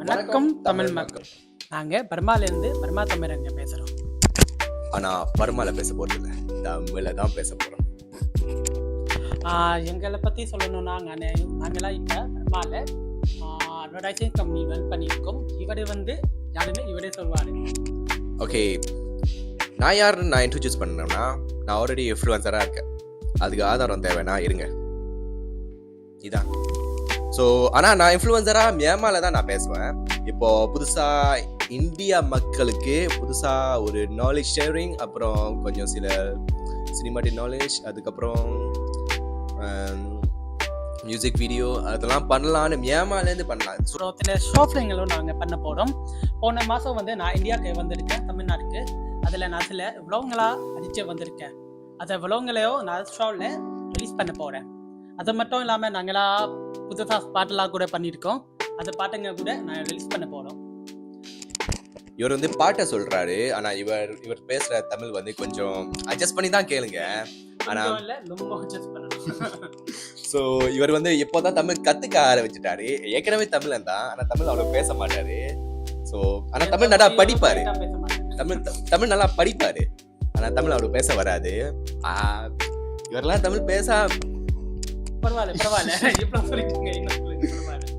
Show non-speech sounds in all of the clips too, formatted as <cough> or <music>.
வணக்கம் தமிழ் மக்கள். நாங்கள் பர்மாலேருந்து பர்மா தமிழங்க பேசுகிறோம் ஆனா பர்மால பேச போறது இல்ல தமிழ்ல தான் பேச போறோம். எங்களை பற்றி சொல்லணும்னா நாங்கள் நாங்களாம் இப்போ பர்மாவில் அட்வர்டைசிங் கம்பெனி ரன் பண்ணியிருக்கோம். இவரே வந்து யாருமே இவரே சொல்வார் ஓகே நான் யாருன்னு நான் இன்ட்ரடியூஸ் பண்ணேன்னா நான் ஆல்ரெடி இன்ஃப்ளூயன்சராக இருக்கேன். அதுக்கு ஆதாரம் தேவைன்னா இருங்க. இதான். ஸோ ஆனால் நான் இன்ஃப்ளூயன்சராக மியாமால தான் நான் பேசுவேன். இப்போ புதுசாக இந்தியா மக்களுக்கு புதுசாக ஒரு நாலேஜ் ஷேரிங் அப்புறம் கொஞ்சம் சில சினிமாட்டிக் நாலேஜ் அதுக்கப்புறம் மியூசிக் வீடியோ அதெல்லாம் பண்ணலான்னு மியாமாலேருந்து பண்ணலாம். ஸோ அப்புறம் சில நாங்கள் பண்ண போகிறோம் போன மாதம் வந்து நான் இந்தியாவுக்கு வந்திருக்கேன் தமிழ்நாட்டுக்கு. அதில் நான் சில விளவங்களாக அடித்து வந்திருக்கேன். அதை விளவங்களையோ நான் ஷாவில் ரிலீஸ் பண்ண போகிறேன் அது மட்டும் இல்லாமல் நாங்களா புதுசாக பாட்டெல்லாம் கூட பண்ணியிருக்கோம். அந்த பாட்டுங்க கூட நான் ரிலீஸ் பண்ண போகிறோம் இவர் வந்து பாட்டை சொல்றாரு. ஆனா இவர் இவர் பேசுற தமிழ் வந்து கொஞ்சம் அட்ஜஸ்ட் பண்ணி தான் கேளுங்க. ஆனா ஸோ <laughs> இவர் வந்து இப்போதான் தமிழ் கத்துக்க ஆரம்பிச்சிட்டாரு. ஏற்கனவே தமிழன் தான். ஆனா தமிழ் அவ்வளவு பேச மாட்டாரு. ஸோ ஆனா தமிழ் நல்லா படிப்பாரு. தமிழ் தமிழ் நல்லா படிப்பாரு. ஆனா தமிழ் அவ்வளவு பேச வராது. இவரெல்லாம் தமிழ் பேச பரவாயில்ல பரவாயில்ல. <laughs> இவ்வளோ சொல்லிட்டீங்க இன்னும்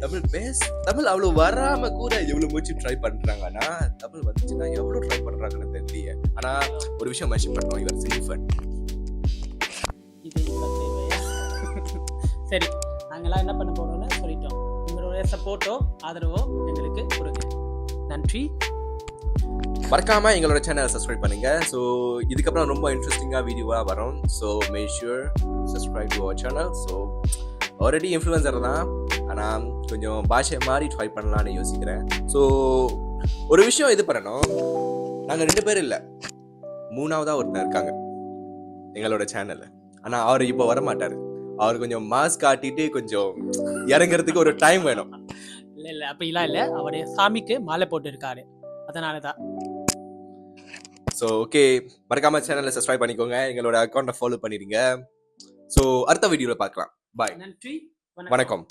தமிழ் பேச தமிழ் அவ்வளவு வராம கூட எவ்வளவு மூச்சு ட்ரை பண்றாங்கன்னா தமிழ் வந்துச்சுன்னா எவ்வளவு ட்ரை பண்றாங்கன்னு தெரியலையே. ஆனா ஒரு விஷயம் மென்ஷன் பண்ணோம் இவர் சினிஃபன் இது சரி நாங்களாம் என்ன பண்ண போறோம்னு சொல்லிட்டோம். உங்களுடைய சப்போர்ட்டோ ஆதரவோ எங்களுக்கு கொடுங்க. நன்றி. மறக்காம எங்களோட சேனலை சப்ஸ்கிரைப் பண்ணுங்க. ஸோ இதுக்கப்புறம் ரொம்ப இன்ட்ரெஸ்டிங்காக வீடியோவாக வரும். So make sure subscribe to our channel so already influencer தான். ஆனால் கொஞ்சம் பாஷை மாதிரி ட்ரை பண்ணலான்னு யோசிக்கிறேன். ஸோ ஒரு விஷயம் இது பண்ணணும். நாங்கள் ரெண்டு பேரும் இல்லை. மூணாவதாக ஒருத்தர் இருக்காங்க. எங்களோட சேனலில் ஆனால் அவர் இப்போ வர மாட்டார் அவர் கொஞ்சம் மாஸ்க் காட்டிட்டு கொஞ்சம் இறங்குறதுக்கு ஒரு டைம் வேணும். இல்லை இல்லை. அப்படிலாம் இல்லை. அவருடைய சாமிக்கு மாலை போட்டு இருக்காரு அதனால தான் ஸோ ஓகே மறக்காம சேனலை சப்ஸ்கிரைப் பண்ணிக்கோங்க. எங்களோட அக்கௌண்ட்டை ஃபாலோ பண்ணிடுங்க. ஸோ அடுத்த வீடியோவில் பார்க்கலாம். பாய் நன்றி. வணக்கம்.